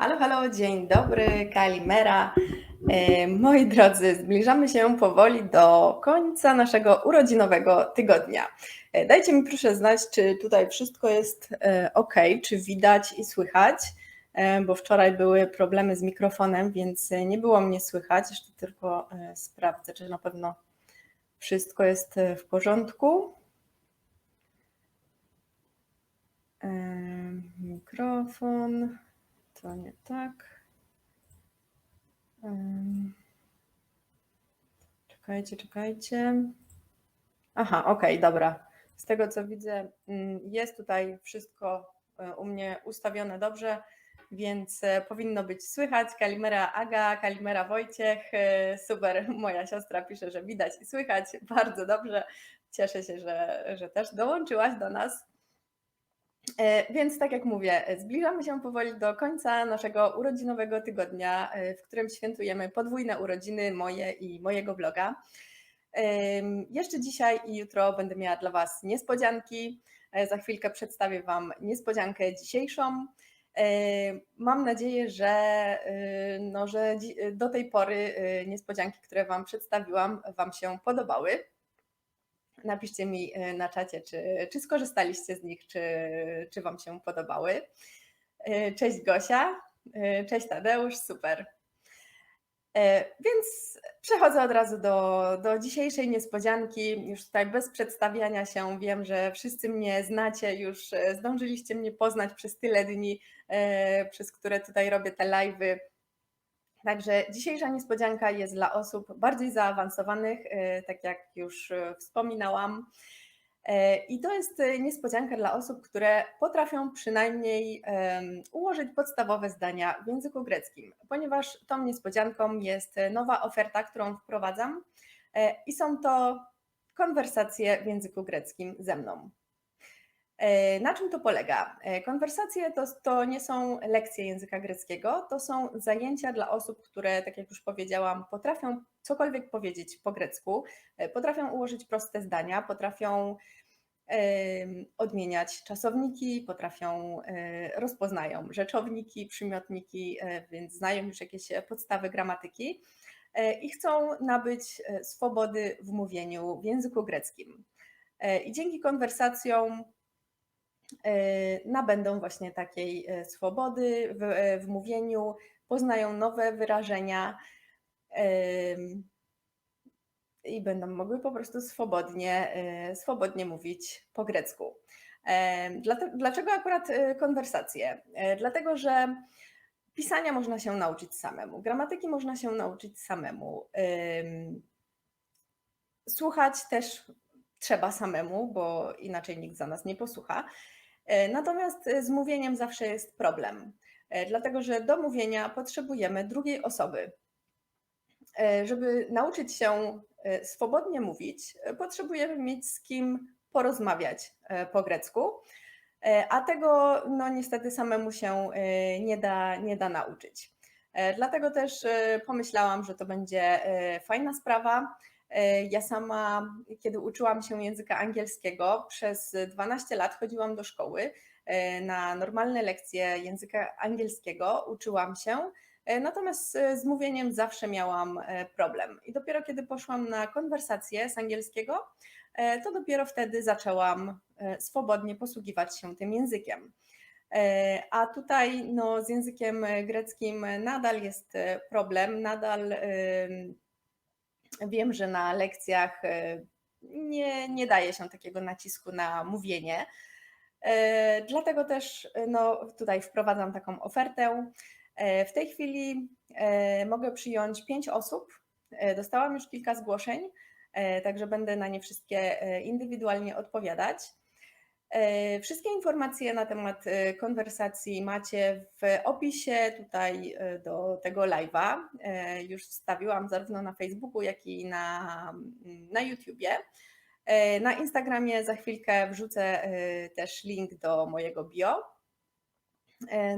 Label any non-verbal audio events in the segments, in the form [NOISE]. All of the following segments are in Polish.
Halo, halo, dzień dobry, Kalimera. E, moi drodzy, zbliżamy się powoli do końca naszego urodzinowego tygodnia. E, dajcie mi proszę znać, czy tutaj wszystko jest e, ok, czy widać i słychać, bo wczoraj były problemy z mikrofonem, więc nie było mnie słychać. Jeszcze tylko sprawdzę, czy na pewno wszystko jest w porządku. Mikrofon. To nie tak. Czekajcie, czekajcie. Aha, okej, okay, dobra. Z tego co widzę, mm, jest tutaj wszystko e, u mnie ustawione dobrze, więc e, powinno być słychać. Kalimera Aga, Kalimera Wojciech. E, super, [LAUGHS] moja siostra pisze, że widać i słychać. Bardzo dobrze. Cieszę się, że, że też dołączyłaś do nas. E, więc tak jak mówię, zbliżamy się powoli do końca naszego urodzinowego tygodnia, e, w którym świętujemy podwójne urodziny moje i mojego vloga. Jeszcze dzisiaj i jutro będę miała dla Was niespodzianki. E, za chwilkę przedstawię Wam niespodziankę dzisiejszą. Mam nadzieję, że, no, że do tej pory niespodzianki, które Wam przedstawiłam, Wam się podobały. Napiszcie mi e, na czacie, czy, czy skorzystaliście z nich, czy, czy Wam się podobały. E, cześć Gosia, e, cześć Tadeusz, super. Więc przechodzę od razu do, do dzisiejszej niespodzianki. Już tutaj bez przedstawiania się wiem, że wszyscy mnie znacie, już zdążyliście mnie poznać przez tyle dni, przez które tutaj robię te live'y Także dzisiejsza niespodzianka jest dla osób bardziej zaawansowanych, e, tak jak już e, wspominałam. E, I to jest niespodzianka dla osób, które potrafią przynajmniej ułożyć podstawowe zdania w języku greckim, ponieważ tą niespodzianką jest nowa oferta, którą wprowadzam i są to konwersacje w języku greckim ze mną. E, na czym to polega? E, konwersacje to, to nie są lekcje języka greckiego, to są zajęcia dla osób, które, tak jak już powiedziałam, potrafią cokolwiek powiedzieć po grecku, e, potrafią ułożyć proste zdania, potrafią odmieniać czasowniki, potrafią, rozpoznają rzeczowniki, przymiotniki, więc znają już jakieś podstawy gramatyki i chcą nabyć swobody w mówieniu w języku greckim. I dzięki konwersacjom nabędą właśnie takiej e, swobody w, e, w mówieniu, poznają nowe wyrażenia i będą mogły po prostu swobodnie, swobodnie mówić po grecku. Dlaczego akurat konwersacje? Dlatego, że pisania można się nauczyć samemu, gramatyki można się nauczyć samemu. Słuchać też trzeba samemu, bo inaczej nikt za nas nie posłucha. E, natomiast e, z mówieniem zawsze jest problem, e, dlatego że do mówienia potrzebujemy drugiej osoby. Żeby nauczyć się swobodnie mówić, potrzebujemy mieć z kim porozmawiać po grecku, a tego no niestety samemu się nie da, nie da nauczyć. Dlatego też pomyślałam, że to będzie fajna sprawa ja sama, kiedy uczyłam się języka angielskiego, przez 12 lat chodziłam do szkoły e, na normalne lekcje języka angielskiego, uczyłam się, e, natomiast z mówieniem zawsze miałam problem. I dopiero kiedy poszłam na konwersację z angielskiego, to dopiero wtedy zaczęłam swobodnie posługiwać się tym językiem. A tutaj no, z językiem greckim nadal jest problem, nadal Wiem, że na lekcjach e, nie, nie daje się takiego nacisku na mówienie. E, dlatego też e, no, tutaj wprowadzam taką ofertę. W tej chwili mogę przyjąć pięć osób. Dostałam już kilka zgłoszeń, także będę na nie wszystkie indywidualnie odpowiadać. E, wszystkie informacje na temat e, konwersacji macie w opisie tutaj e, do tego live'a. Już wstawiłam zarówno na Facebooku, jak i na, mm, na YouTubie. Na Instagramie za chwilkę wrzucę też link do mojego bio.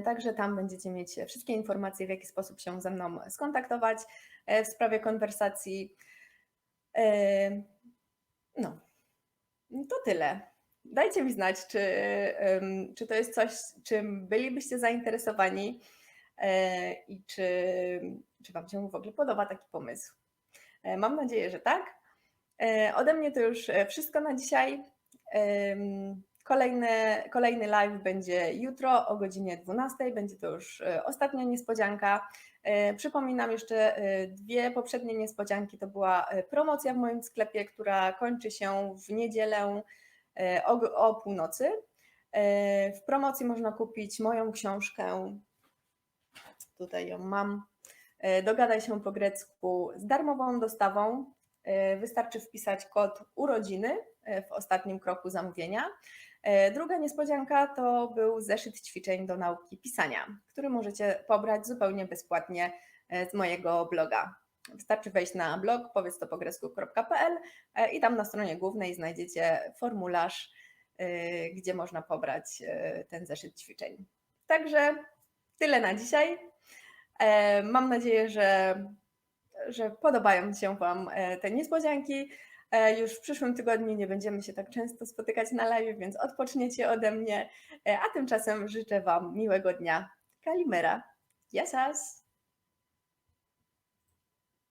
Także tam będziecie mieć wszystkie informacje, w jaki sposób się ze mną skontaktować w sprawie konwersacji. No, to tyle. Dajcie mi znać, czy, czy to jest coś, czym bylibyście zainteresowani. e, i czy, czy Wam się w ogóle podoba taki pomysł. E, Mam nadzieję, że tak. E, Ode mnie to już wszystko na dzisiaj. Kolejny, kolejny live będzie jutro o godzinie 12. Będzie to już ostatnia niespodzianka. Przypominam jeszcze dwie poprzednie niespodzianki. To była promocja w moim sklepie, która kończy się w niedzielę o, go- o północy. E, W promocji można kupić moją książkę. Tutaj ją mam. E, Dogadaj się po grecku z darmową dostawą. E, Wystarczy wpisać kod urodziny e, w ostatnim kroku zamówienia. E, Druga niespodzianka to był zeszyt ćwiczeń do nauki pisania, który możecie pobrać zupełnie bezpłatnie e, z mojego bloga. Wystarczy wejść na blog powiedztopogresku.pl e, i tam na stronie głównej znajdziecie formularz, e, gdzie można pobrać e, ten zeszyt ćwiczeń. Także tyle na dzisiaj. E, Mam nadzieję, że, że podobają się Wam e, te niespodzianki. Już w przyszłym tygodniu nie będziemy się tak często spotykać na live, więc odpoczniecie ode mnie. A tymczasem życzę Wam miłego dnia. Kalimera. Jasas!